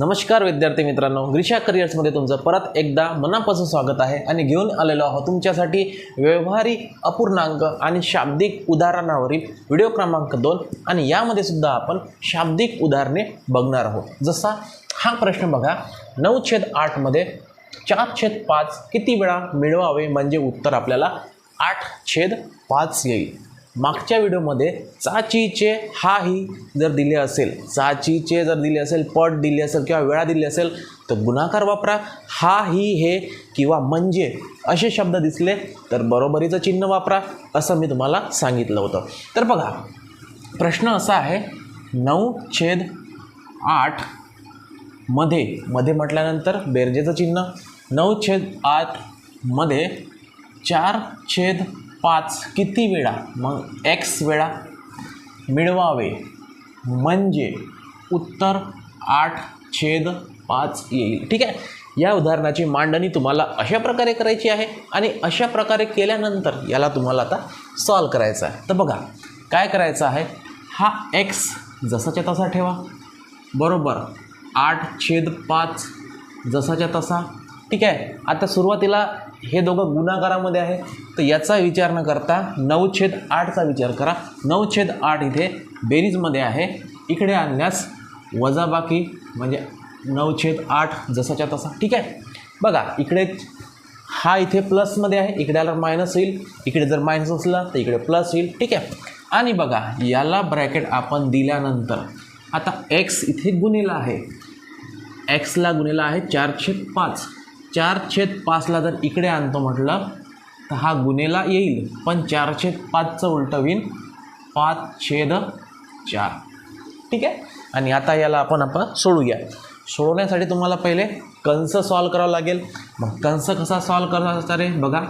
नमस्कार विद्यार्थी मित्रांनो ग्रीषा करिअर्समध्ये तुमचं परत एकदा मनापासून स्वागत आहे आणि घेऊन आलेलो आहोत तुमच्यासाठी व्यवहारी अपूर्णांक आणि शाब्दिक उदाहरणावरील व्हिडिओ क्रमांक दोन. आणि यामध्ये सुद्धा आपण शाब्दिक उदाहरणे बघणार आहोत. जसा हा प्रश्न बघा नऊ छेद आठमध्ये चार छेद पाच किती वेळा मिळवावे म्हणजे उत्तर आपल्याला आठ छेद पाच येईल. मागच्या व्हिडिओमध्ये चाचीचे हा ही जर दिले असेल चाचीचे जर दिले असेल पट दिले असेल किंवा वेळा दिली असेल तर गुणाकार वापरा. हा ही हे किंवा म्हणजे असे शब्द दिसले तर बरोबरीचं चिन्ह वापरा असं मी तुम्हाला सांगितलं होतं. तर बघा प्रश्न असा आहे नऊ छेद आठमध्ये मध्ये म्हटल्यानंतर बेरजेचं चिन्ह नऊ छेद आठमध्ये चार छेद पाच किती वेळा? मग एक्स वेळा मिळवावे. म्हणजे उत्तर आठ छेद पाच येईल. ठीक आहे? या उदाहरणाची मांडणी तुम्हाला अशा प्रकारे करायची आहे आणि अशा प्रकारे केल्यानंतर याला तुम्हाला आता सॉल्व करायचं आहे. तर बघा काय करायचं आहे? हा एक्स जसाच्या तसा ठेवा. बरोबर. आठ छेद पाच जसाच्या तसा. ठीक आहे? आता सुरुवातीला हे दोघं गुणाकारामध्ये आहे. तर याचा विचार न करता नऊ छेद आठचा विचार करा. नऊ छेद आठ इथे बेरीजमध्ये आहे. इकडे आणल्यास वजाबाकी म्हणजे नऊ छेद आठ जसाच्या तसा. ठीक आहे? बघा इकडे हा इथे प्लसमध्ये आहे. इकडे आला मायनस होईल इकडे जर मायनस असला तर इकडे प्लस होईल ठीक आहे? आणि बघा याला ब्रॅकेट आपण दिल्यानंतर आता एक्स इथे गुन्हेला आहे. एक्सला गुन्हेला आहे चार छेद पाच. चार छेद पाचला जर इकडे आणतो म्हटलं तर हा गुन्हेला येईल. पण चार छेद पाचचं उलटवीन पाच छेद चार. ठीक आहे? आणि आता याला आपण आपण सोडूया. सोडवण्यासाठी तुम्हाला पहिले कंस सॉल्व करावं लागेल. मग कंस कसा सॉल्व करायचा रे बघा.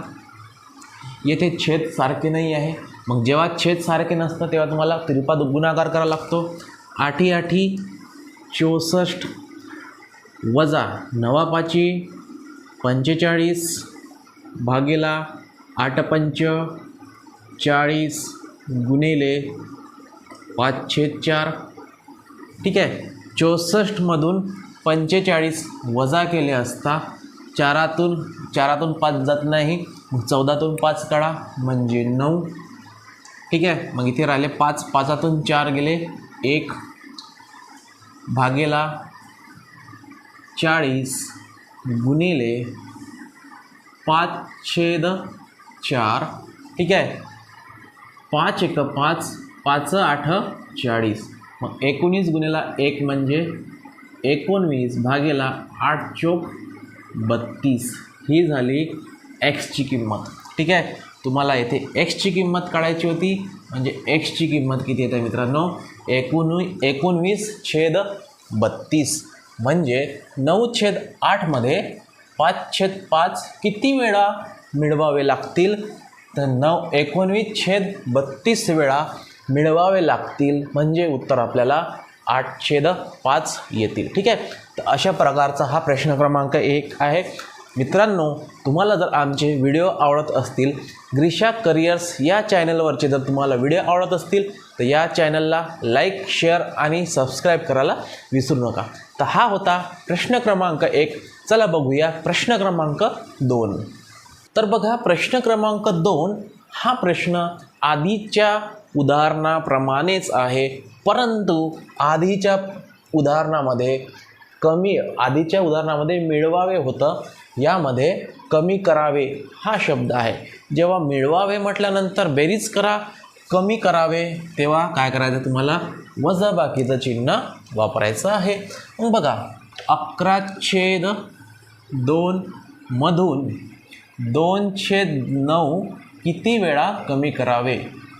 येथे छेद सारखे नाही आहे. मग जेव्हा छेद सारखे नसतं तेव्हा तुम्हाला त्रिपाद गुणाकार करावा लागतो. आठी आठी चौसष्ट वजा नवापाची पंचेचाळीस भागेला आठ पंच चाळीस गुणिले पाचशे चार ठीक आहे. चौसष्टमधून पंचेचाळीस वजा केले असता चारातून चारातून पाच जात नाही चौदातून पाच काढा म्हणजे नऊ. ठीक आहे. मग इथे राहिले पाच. पाचातून चार गेले एक. भागेला चाळीस. गुणिले पाच छेद चार. ठीक आहे? पाच एक पाच पाच आठ चाळीस. मग एकोणीस गुणिला एक म्हणजे एकोणवीस भागेला आठ चोक बत्तीस. ही झाली एक्सची किंमत. ठीक आहे? तुम्हाला येथे एक्सची किंमत काढायची होती. म्हणजे एक्सची किंमत किती येते मित्रांनो? एकोण एकोणवीस छेद बत्तीस. म्हणजे नऊ छेद आठमध्ये पाच छेद पाच किती वेळा मिळवावे लागतील? तर नऊ एकोणवीस छेद बत्तीस वेळा मिळवावे लागतील. म्हणजे उत्तर आपल्याला आठ छेद पाच येतील. ठीक आहे? तर अशा प्रकारचा हा प्रश्न क्रमांक एक आहे. मित्रांनो तुम्हाला जर आमचे व्हिडिओ आवडत असतील ग्रीशा करिअर्स या चॅनलवरचे जर तुम्हाला व्हिडिओ आवडत असतील तर या चॅनलला लाईक शेअर आणि सबस्क्राईब करायला विसरू नका. तर हा होता प्रश्न क्रमांक एक. चला बघूया प्रश्न क्रमांक दोन. तर बघा प्रश्न क्रमांक दोन हा प्रश्न आधीच्या उदाहरणाप्रमाणेच आहे. परंतु आधीच्या उदाहरणामध्ये कमी आधीच्या उदाहरणामध्ये मिळवावे होतं. यामध्ये कमी करावे हा शब्द आहे. जेव्हा मिळवावे म्हटल्यानंतर बेरीज करा कमी करावे तेव्हा काय करायचं तुम्हाला? वजाबाकीचं चिन्ह वापरायचं आहे. मग बघा अकरा छेद दोन मधून दोन छेद नऊ किती वेळा कमी करावे?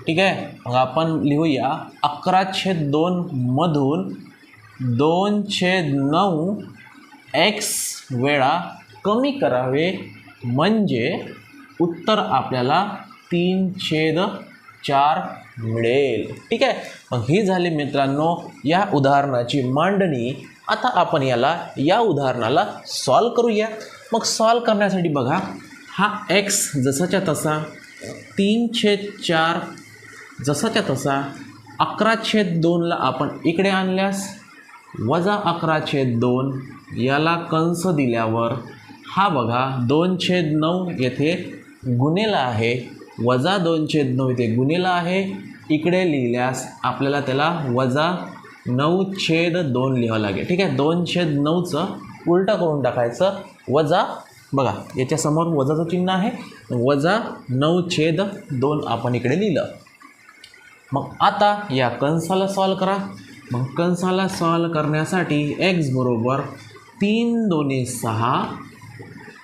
ठीक आहे? मग आपण लिहूया अकरा छेद दोन मधून दोन छेद नऊ एक्स वेळा कमी करावे म्हणजे उत्तर आपल्याला तीन छेद चार मिळेल. ठीक आहे? मग ही झाली मित्रांनो या उदाहरणाची मांडणी. आता आपण याला या उदाहरणाला सॉल्व करूया. मग सॉल्व करण्यासाठी बघा हा एक्स जसाच्या तसा तीन छेद चार जसाच्या तसा अकरा छेद दोनला आपण इकडे आणल्यास वजा अकरा छेद दोन याला कंस दिल्यावर हा बघा दोन छेद नऊ येथे गुन्हेला आहे. वजा दोन छेद नऊ इथे गुन्हेला आहे. इकडे लिहिल्यास आपल्याला त्याला वजा नऊ छेद दोन लिहावं लागेल. ठीक आहे? दोन छेद नऊचं उलटं करून टाकायचं. वजा बघा याच्यासमोर वजाचं चिन्ह आहे. वजा नऊ छेद दोन आपण इकडे लिहिलं. मग आता या कंसाला सॉल्व करा. मग कंसाला सॉल्व करण्यासाठी एक्स बरोबर तीन दोन्ही सहा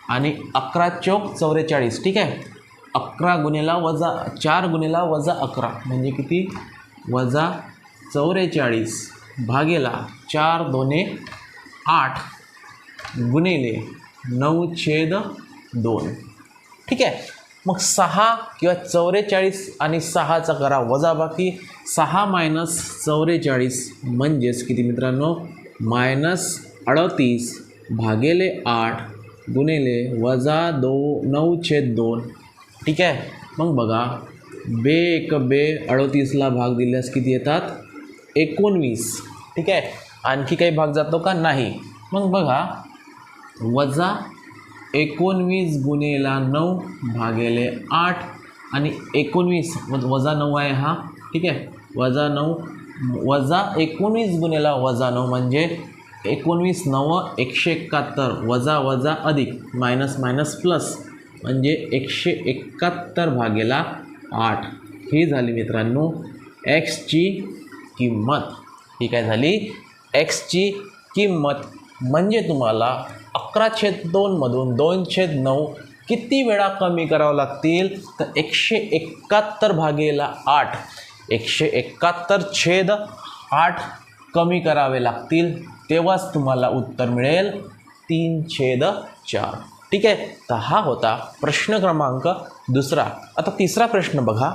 आणि अकरा चौक चौवेचाळीस ठीक आहे? अकरा गुन्हेला वजा चार गुन्हेला वजा अकरा. म्हणजे किती? वजा चौवेचाळीस भागेला चार दोने आठ गुणेले नऊ छेद दोन. ठीक आहे? मग सहा किंवा चौवेचाळीस आणि सहाचा करा वजा बाकी. सहा मायनस चौवेचाळीस म्हणजेच किती मित्रांनो? मायनस अडतीस भागेले आठ गुणेले वजा दो नऊ छेद दोन. ठीक आहे? मग बघा बे एक बे अडतीसला भाग दिल्यास किती येतात? एकोणवीस. ठीक आहे? आणखी काही भाग जातो का? नाही. मग बघा वजा एकोणवीस गुणेला नऊ भागेले आठ आणि एकोणवीस वजा नऊ आहे हा. ठीक आहे? वजा नऊ वजा एकोणवीस गुणेला वजा नऊ म्हणजे एकोणवीस नव एकशे एकाहत्तर. वजा वजा अधिक मायनस मायनस प्लस. म्हणजे एकशे एकाहत्तर भागेला आठ. ही झाली मित्रांनो एक्सची किंमत. ही काय झाली? एक्सची किंमत. म्हणजे तुम्हाला अकरा छेद दोनमधून दोन छेद नऊ किती वेळा कमी करावं लागतील? तर एकशे एकाहत्तर भागेला आठ. एकशे एकाहत्तर छेद आठ कमी करावे लागतील. तेव्हाच तुम्हाला उत्तर मिळेल तीन छेद चार. ठीक आहे? तर हा होता प्रश्न क्रमांक दुसरा. आता तिसरा प्रश्न बघा.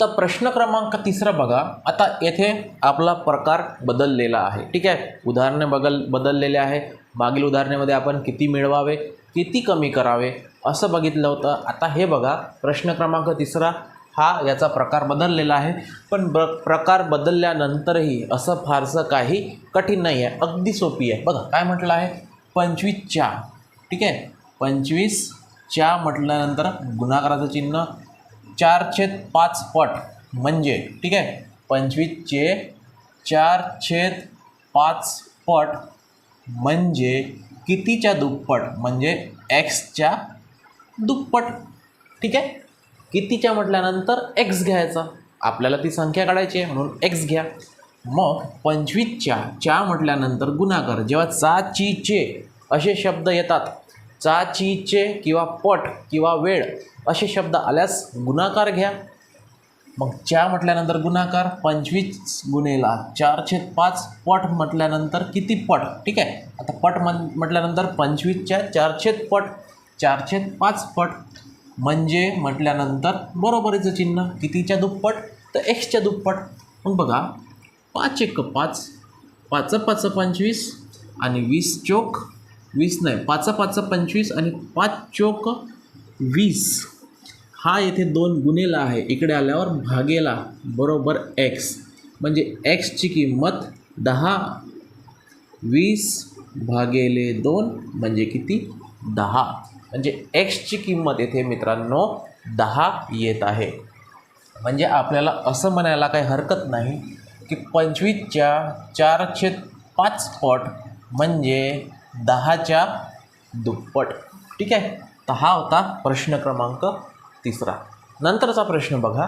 तर प्रश्न क्रमांक तिसरा बघा. आता येथे आपला प्रकार बदललेला आहे. ठीक आहे? उदाहरणे बदल बदललेले आहे. मागील उदाहरणेमध्ये आपण किती मिळवावे किती कमी करावे असं बघितलं होतं. आता हे बघा. प्रश्न क्रमांक तिसरा. हा याचा प्रकार बदललेला आहे. पण ब प्रकार बदलल्यानंतरही असं फारसं काही कठीण नाही आहे अगदी सोपी आहे. बघा काय म्हटलं आहे? पंचवीस ठीक आहे? पंचवीस च्या म्हटल्यानंतर गुणाकाराचं चिन्ह चार छेद पाच पट म्हणजे ठीक आहे? पंचवीसचे चार छेद पाच पट म्हणजे कितीच्या दुप्पट? म्हणजे एक्सच्या दुप्पट. ठीक आहे? कितीच्या म्हटल्यानंतर एक्स घ्यायचा? आपल्याला ती संख्या काढायची आहे म्हणून एक्स घ्या. मग पंचवीसच्या च्या म्हटल्यानंतर गुणाकार. जेव्हा चा ची चे असे शब्द येतात चाचीचे किंवा पट किंवा वेळ असे शब्द आल्यास गुणाकार घ्या. मग च्या म्हटल्यानंतर गुणाकार पंचवीस गुणेला चार छेद पाच पट म्हटल्यानंतर किती पट? ठीक आहे? आता पट म्हण म्हटल्यानंतर पंचवीसच्या चार छेद पट चार छेद पाच पट. म्हणजे म्हटल्यानंतर बरोबरीचं चिन्ह कितीच्या दुप्पट? तर एक्सच्या दुप्पट. मग बघा पाच एक पाच पाच पाच पंचवीस आणि वीस चोक वीस नाही पाच पाच पंचवीस आणि पाच चोक वीस. हा येथे दोन गुन्हेला आहे. इकडे आल्यावर भागेला बरोबर एक्स म्हणजे एक्सची किंमत दहा वीस भागेले दोन म्हणजे किती? दहा. म्हणजे एक्सची किंमत येथे मित्रांनो दहा येत आहे. म्हणजे आपल्याला असं म्हणायला काही हरकत नाही की पंचवीसच्या चारशे पाच पट म्हणजे दहाच्या दुप्पट. ठीक आहे? तर हा होता प्रश्न क्रमांक तिसरा. नंतरचा प्रश्न बघा.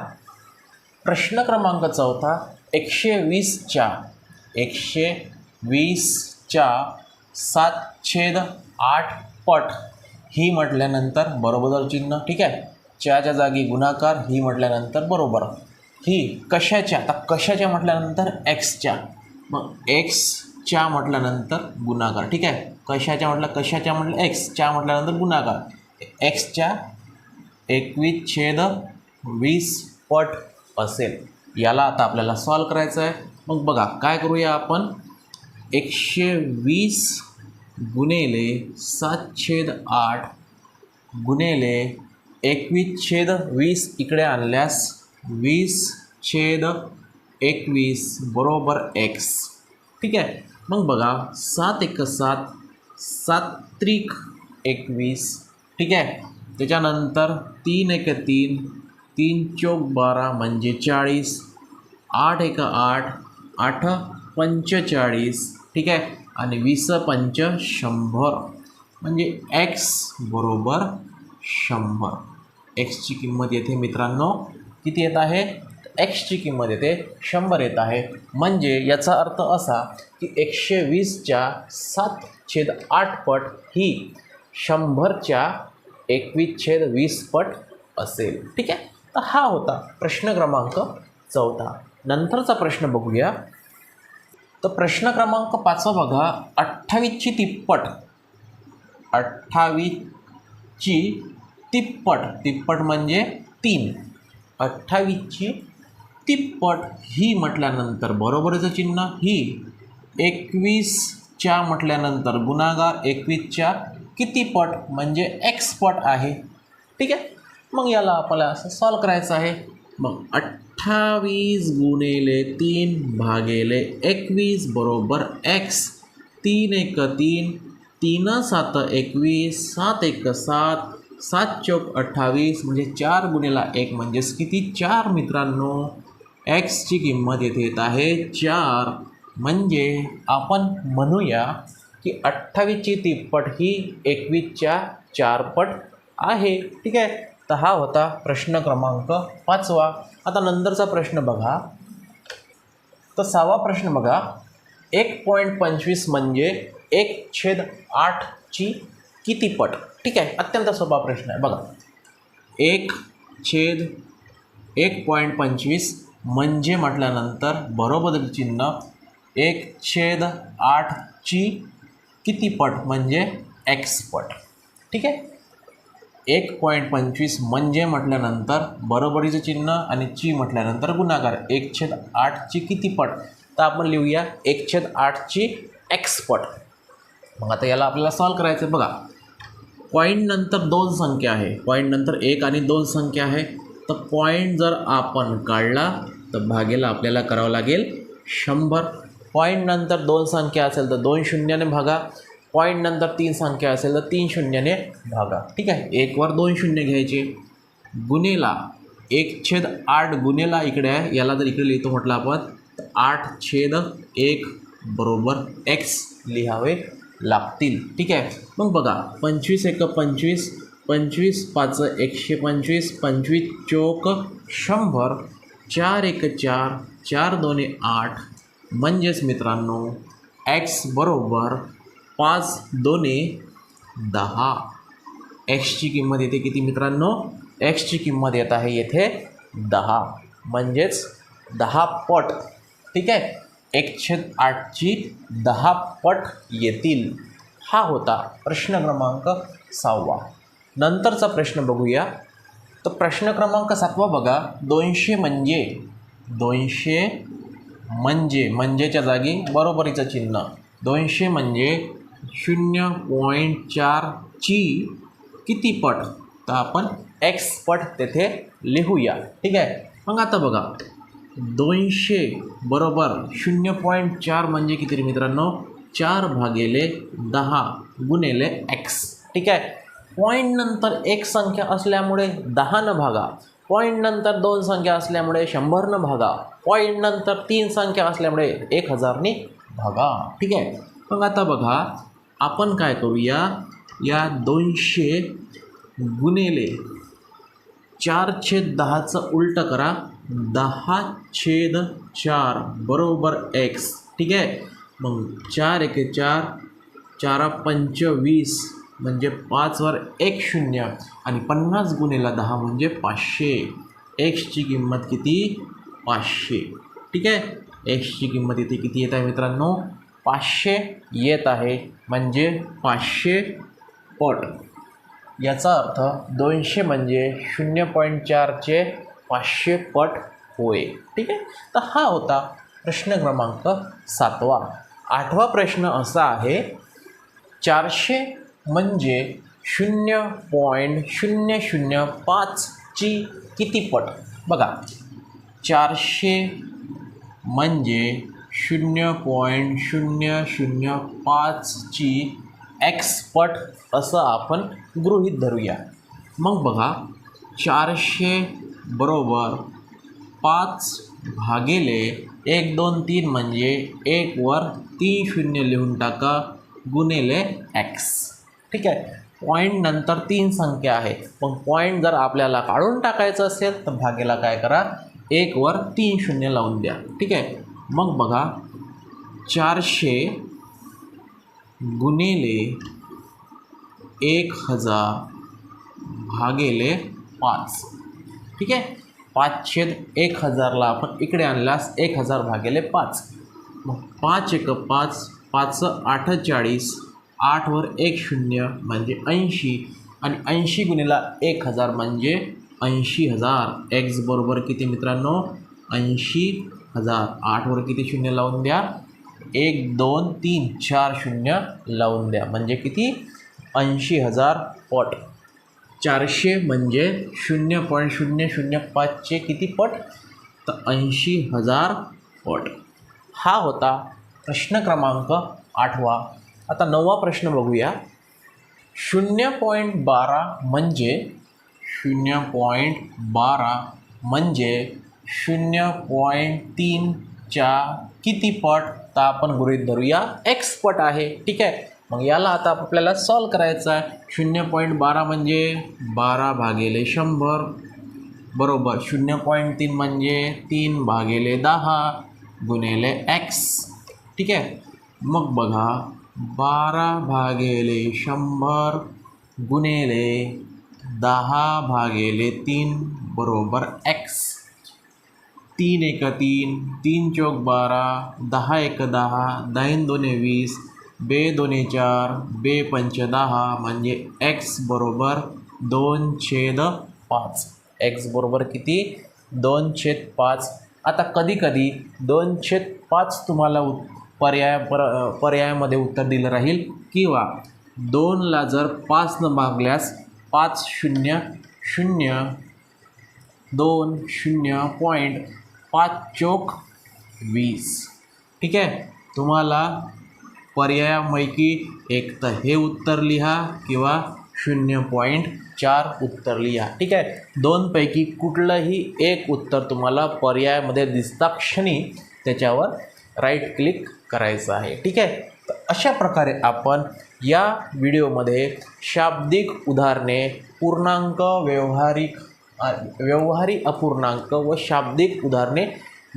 प्रश्न क्रमांक चौथा एकशे वीसच्या. एकशे वीसच्या सात छेद आठ पट. ही म्हटल्यानंतर बरोबर चिन्ह ठीक आहे? च्याच्या जागी गुणाकार ही म्हटल्यानंतर बरोबर. ही कशाच्या? आता कशाच्या म्हटल्यानंतर एक्सच्या मग एक्स च्या म्हटल्यानंतर गुणाकार. ठीक आहे? कशाच्या म्हटलं कशाच्या म्हटलं एक्सच्या म्हटल्यानंतर गुणाकार. एक्सच्या एकवीस छेद वीस पट असेल. याला आता आपल्याला सॉल्व करायचं आहे. मग बघा काय करूया आपण? एकशे वीस गुणेले सात छेद आठ गुणेले एकवीस छेद वीस इकडे आणल्यास वीस छेद एकवीस बरोबर एक्स ठीक आहे? मग बघा सात एक सात सात त्रिक एकवीस ठीक आहे? त्याच्यानंतर तीन एक तीन तीन चौक बारा म्हणजे चाळीस आठ एक आठ आठ पंचेचाळीस ठीक आहे? आणि वीस पंच शंभर म्हणजे एक्स बरोबर शंभर. एक्सची किंमत येते मित्रांनो किती येत आहे? एक्सची किंमत येते शंभर येत आहे. म्हणजे याचा अर्थ असा की एकशे वीसच्या सात छेद आठ पट ही शंभरच्या एकवीस छेद वीस पट असेल. ठीक आहे? तर हा होता प्रश्न क्रमांक चौथा. नंतरचा प्रश्न बघूया. तर प्रश्न क्रमांक पाचवा बघा. अठ्ठावीसची तिप्पट. अठ्ठावीसची तिप्पट. तिप्पट म्हणजे तीन. अठ्ठावीसची तिप्पट ही म्हटल्यानंतर बरोबरीचं चिन्ह ही एकवीसच्या म्हटल्यानंतर गुणागार एकवीसच्या किती पट म्हणजे एक्सपट आहे. ठीक आहे? मग याला आपल्याला असं सॉल्व करायचं आहे. मग अठ्ठावीस गुणेले तीन भागेले एकवीस बरोबर एक्स तीन एक तीन तीन सात एकवीस सात एक सात सात चौक अठ्ठावीस म्हणजे चार गुणेला एक म्हणजेच किती? चार मित्रांनो. एक्सची किंमत येथे येत आहे चार. म्हणजे आपण म्हणूया की अठ्ठावीसची तिप्पट ही एकवीसच्या चारपट आहे. ठीक आहे? तर हा होता प्रश्न क्रमांक पाचवा. आता नंतरचा प्रश्न बघा. तर सहावा प्रश्न बघा. एक पॉईंट पंचवीस म्हणजे एक छेद आठची किती पट? ठीक आहे? अत्यंत सोपा प्रश्न आहे. बघा. एक छेद एक पॉईंट पंचवीस म्हणजे म्हटल्यानंतर बरोबर चिन्ह एक छेद आठची किती पट? म्हणजे एक्स पट. ठीक आहे? एक पॉईंट पंचवीस म्हणजे म्हटल्यानंतर बरोबरीचं चिन्ह आणि ची म्हटल्यानंतर गुणाकार. एक छेद आठची किती पट? तर आपण लिहूया एक छेद आठची एक्स पट. मग आता याला आपल्याला सॉल्व करायचं आहे बघा. पॉईंट नंतर दोन संख्या आहे. पॉईंट नंतर एक आणि दोन संख्या आहे. तर पॉईंट जर आपण काढला तर भागेला आपल्याला करावं लागेल शंभर. पॉईंट नंतर दोन संख्या असेल तर दोन शून्याने भागा. पॉईंट नंतर तीन संख्या असेल तर तीन शून्याने भागा. ठीक आहे? एकवर दोन शून्य घ्यायचे. गुन्हेला एक छेद आठ गुन्हेला इकडे आहे. याला जर इकडे लिहितो म्हटलं आपण तर आठ छेद एक बरोबर एक्स लिहावे लागतील. ठीक आहे? मग बघा पंचवीस एक पंचवीस पंचवीस पाच एकशे पंचवीस पंचवीस चोक शंभर. चार एक चार चार दोन्ही आठ. म्हणजेच मित्रांनो एक्स बरोबर पाच दोन्ही दहा. एक्सची किंमत येते किती मित्रांनो? एक्सची किंमत येत आहे येथे दहा. म्हणजेच दहा पट. ठीक आहे? एकशे आठची दहा पट येतील. हा होता प्रश्न क्रमांक सहावा. नंतरचा प्रश्न बघूया. तर प्रश्न क्रमांक सातवा बघा. दोनशे म्हणजे दोनशे म्हणजे म्हणजेच्या जागी बरोबरीचं चिन्ह. दोनशे म्हणजे शून्य पॉईंट चारची किती पट? तर आपण एक्स पट तेथे लिहूया. ठीक आहे? मग आता बघा. दोनशे बरोबर शून्य पॉईंट चार म्हणजे किती रे मित्रांनो? चार भागेले दहा गुणेले एक्स. ठीक आहे? पॉईंट नंतर एक संख्या असल्यामुळे दहानं भागा. पॉईंट नंतर दोन संख्या असल्यामुळे शंभरनं भागा. पॉईंट नंतर तीन संख्या असल्यामुळे एक हजारने भागा. ठीक आहे? मग आता बघा आपण काय करूया? या दोनशे गुणेले चार छेद दहाचं उलटं करा. दहा छेद चार बरोबर एक्स ठीक आहे? मग चार एके चार चारा पंचवीस म्हणजे पाचवर एक शून्य आणि पन्नास गुणेला दहा म्हणजे पाचशे. एक्सची किंमत किती? पाचशे. ठीक आहे? एक्सची किंमत इथे किती येत आहे मित्रांनो? पाचशे येत आहे. म्हणजे पाचशे पट. याचा अर्थ दोनशे म्हणजे शून्य पॉईंट चारचे पाचशे पट होय. ठीक आहे? तर हा होता प्रश्न क्रमांक सातवा. आठवा प्रश्न असा आहे चारशे म्हणजे शून्य पॉईंट शून्य शून्य पाचची किती पट? बघा चारशे म्हणजे शून्य पॉईंट शून्य शून्य पाचची एक्सपट असं आपण गृहीत धरूया. मग बघा चारशे बरोबर पाच भागिले एक दोन तीन म्हणजे एकवर तीन शून्य लिहून टाका गुणिले एक्स ठीक आहे. पॉईंट नंतर तीन संख्या आहे. पण पॉईंट जर आपल्याला काढून टाकायचं असेल तर भागेला काय करा? एकवर तीन शून्य लावून द्या. ठीक आहे? मग बघा चारशे गुणिले एक हजार भागेले पाच. ठीक आहे? पाचशे एक हजारला आपण इकडे आणल्यास एक हजार भागेले पाच. मग पाच एक पाच पाच आठचाळीस आठवर एक शून्य म्हणजे ऐंशी आणि ऐंशी गुणिला एक हजार म्हणजे ऐंशी हजार. एक्स बरोबर किती मित्रांनो? ऐंशी हजार. आठवर किती शून्य लावून द्या? एक दोन तीन चार शून्य लावून द्या. म्हणजे किती? ऐंशी हजार पट. चारशे म्हणजे शून्य पॉईंट शून्य शून्य पाचचे किती पट? तर ऐंशी हजार पट. हा होता प्रश्न क्रमांक आठवा. आता नववा प्रश्न बघूया. शून्य पॉईंट बारा म्हणजे शून्य पॉईंट बारा म्हणजे शून्य पॉईंट तीनच्या किती पट? तर आपण गृहित धरूया एक्स पट आहे. ठीक आहे? मग याला आता आपल्याला सॉल्व करायचं आहे. शून्य पॉईंट बारा म्हणजे बारा भागेले शंभर. बरोबर. शून्य पॉईंट तीन म्हणजे तीन भागेले दहा गुणेले एक्स. ठीक आहे? मग बघा. बारा भागिले शंभर गुणिले दहा भागिले तीन बरोबर एक्स. तीन एक तीन तीन चौक बारा दहा एक दहा दहीन दोने वीस बे दोन्हे चार बे पंच दहा म्हणजे एक्स बरोबर दोन छेद पाच. एक्स बरोबर किती? दोन छेद पाच. आता कधी कधी दोन छेद पाच तुम्हाला उ पर्याय पर पर्यायामध्ये उत्तर दिलं राहील किंवा दोनला जर पाचनं भागल्यास पाच शून्य शून्य दोन शून्य पॉईंट पाच चोक वीस. ठीक आहे? तुम्हाला पर्यायापैकी एक तर हे उत्तर लिहा किंवा शून्य पॉईंट चार उत्तर लिहा. ठीक आहे? दोनपैकी कुठलंही एक उत्तर तुम्हाला पर्यायामध्ये दिसता क्षणी त्याच्यावर राईट क्लिक करायचं आहे. ठीक आहे? तर अशा प्रकारे आपण या व्हिडिओमध्ये शाब्दिक उदाहरणे पूर्णांक व्यवहारिक व्यवहारी अपूर्णांक व शाब्दिक उदाहरणे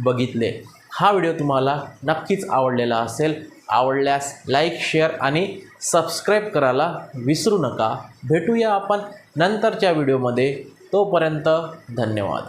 बघितले. हा व्हिडिओ तुम्हाला नक्कीच आवडलेला असेल. आवडल्यास लाईक शेअर आणि सबस्क्राईब करायला विसरू नका. भेटूया आपण नंतरच्या व्हिडिओमध्ये. तोपर्यंत धन्यवाद.